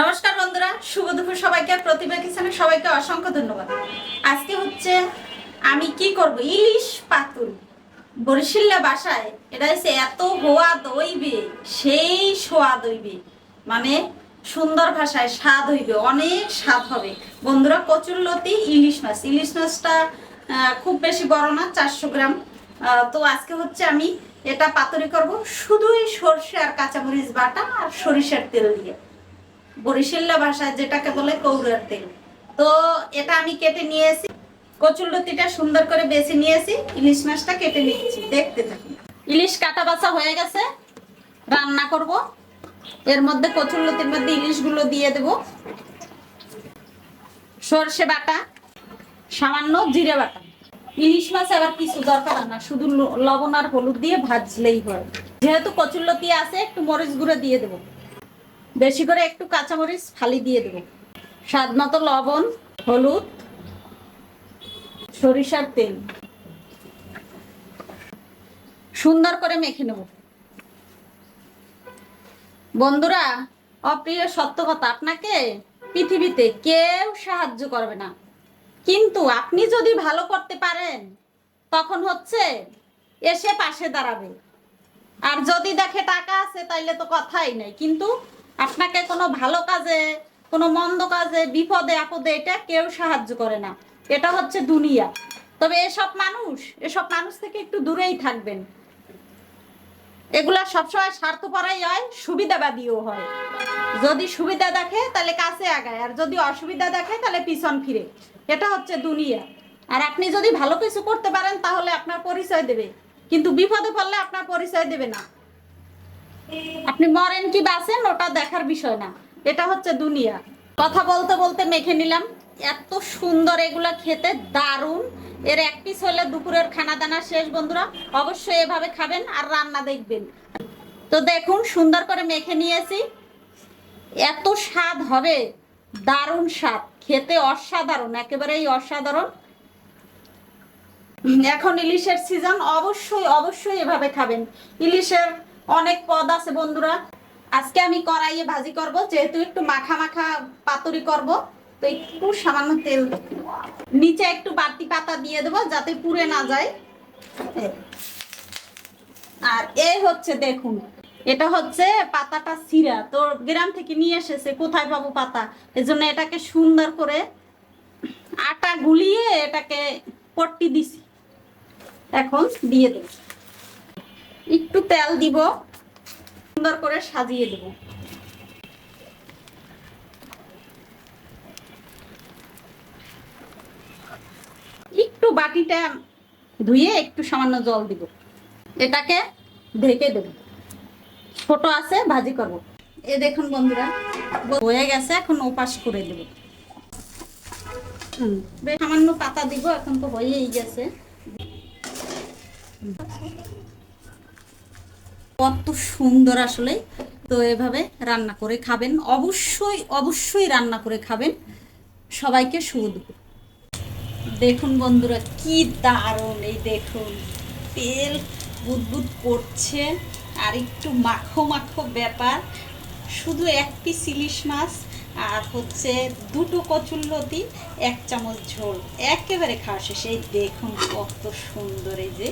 নমস্কার বন্ধুরা, শুভ দুপুর সবাইকে, প্রতিভা কিচেনে সবাইকে অসংখ্য ধন্যবাদ। আজকে হচ্ছে আমি কি করব? ইলিশ পাতুল বরিশিল্লা বাসায় এটা হচ্ছে এত হোয়া দইবে সেই সোয়াদ হইবে মানে সুন্দর ভাষায় স্বাদ হইবে, অনেক স্বাদ হবে। বন্ধুরা, কচুরলতি ইলিশ মাছ। ইলিশ মাছটা খুব বেশি বড় না, চারশো গ্রাম। তো আজকে হচ্ছে আমি এটা পাতুরি করব। শুধুই সর্ষে আর কাঁচামরিচ বাটা আর সরিষার তেল দিয়ে। বরিশাল্লা ভাষায় যেটাকে বলে কৌরার তেল। তো এটা আমি কেটে নিয়েছি। কচুরলতিটা সুন্দর করে বেছে নিয়েছি। ইলিশ মাছটা কেটে নিয়েছি দেখতে থাকি ইলিশ কাটা বাছা হয়ে গেছে। রান্না করব। এর মধ্যে কচুরলতির মধ্যে ইলিশগুলো দিয়ে দেব। সর্ষে বাটা, সামান্য জিরে বাটা। ইলিশ মাছ আবার কিছু দরকার না, শুধু লবণ আর হলুদ দিয়ে ভাজলেই হয়। যেহেতু কচুরলতি আছে, একটু মরিচ গুঁড়ো দিয়ে দেবো। বেশি করে একটু কাঁচামরিচ ফালি দিয়ে দেবো। স্বাদ মতো লবণ, হলুদ, সরিষার তেল। সুন্দর করে মেখে নেব। বন্ধুরা, অপ্রিয় সত্য কথা, আপনাকে পৃথিবীতে কেউ সাহায্য করবে না। কিন্তু আপনি যদি ভালো করতে পারেন, তখন হচ্ছে এসে পাশে দাঁড়াবে। আর যদি দেখে টাকা আছে, তাইলে তো কথাই নেই। কিন্তু আপনাকে কোনো ভালো কাজে, কোনো মন্দ কাজে, বিপদে, আপদে এটা কেউ সাহায্য করে না। এটা হচ্ছে দুনিয়া। তবে এসব মানুষ এসব মানুষ থেকে একটু দূরেই থাকবেন। এগুলা সবসময় স্বার্থপরাই হয়, সুবিধাবাদীও হয়। যদি সুবিধা দেখে, তাহলে কাছে আগায়। আর যদি অসুবিধা দেখে, তাহলে পিছন ফিরে। এটা হচ্ছে দুনিয়া। আর আপনি যদি ভালো কিছু করতে পারেন, তাহলে আপনার পরিচয় দেবে। কিন্তু বিপদে পড়লে আপনার পরিচয় দেবে না। আপনি মরেন কি বাঁচেন, ওটা দেখার বিষয় না। এটা হচ্ছে দুনিয়া। কথা বলতে বলতে মেখে নিলাম। এত সুন্দর এগুলা খেতে, দারুণ। এর এক পিস হলে দুপুরের খানা দানা শেষ, বন্ধুরা। অবশ্যই এভাবে খাবেন আর রান্না দেখবেন। তো দেখুন, সুন্দর করে মেখে নিয়েছি। এত স্বাদ হবে, দারুণ স্বাদ। খেতে অসাধারণ, একেবারেই অসাধারণ। এখন ইলিশের সিজন অবশ্যই অবশ্যই এভাবে খাবেন। ইলিশের অনেক পদ আছে বন্ধুরা। আজকে আমি কড়াইয়ে ভাজি করব, যেহেতু একটু মাখা মাখা পাতুরি করব, তো একটু সামান্য তেল নিচে একটু বাড়তি পাতা দিয়ে দেবো, যাতে পুড়ে না যায়। আর এই হচ্ছে দেখুন, এটা হচ্ছে পাতাটা সিরা। তো গ্রাম থেকে নিয়ে এসেছে, কোথায় পাবো পাতা? এজন্য এটাকে সুন্দর করে আটা গুলিয়ে এটাকে পট্টি দিছি। এখন দিয়ে দেব। একটু তেল দিব। সুন্দর করে সাজিয়ে দেব। একটু বাটিটা ধুয়ে একটু সামান্য জল দিব। এটাকে ঢেকে দেব। ছোট আছে, ভাজি করব। এ দেখুন বন্ধুরা, হয়ে গেছে, এখন ওপাশ করে দেব। সামান্য পাতা দিব, এখন তো হয়েই গেছে। কত সুন্দর আসলে। তো এভাবে রান্না করে খাবেন। অবশ্যই অবশ্যই রান্না করে খাবেন। সবাইকে শুধু দেখুন বন্ধুরা, কি দারুণ এই দেখুন। তেল বুদবুদ করছে। আর একটু মাখো মাখো ব্যাপার। শুধু এক পিস ইলিশ মাছ আর হচ্ছে দুটো কচুল্লতি এক চামচ ঝোল। একেবারে খাওয়া শেষ। দেখুন কত সুন্দর এই যে।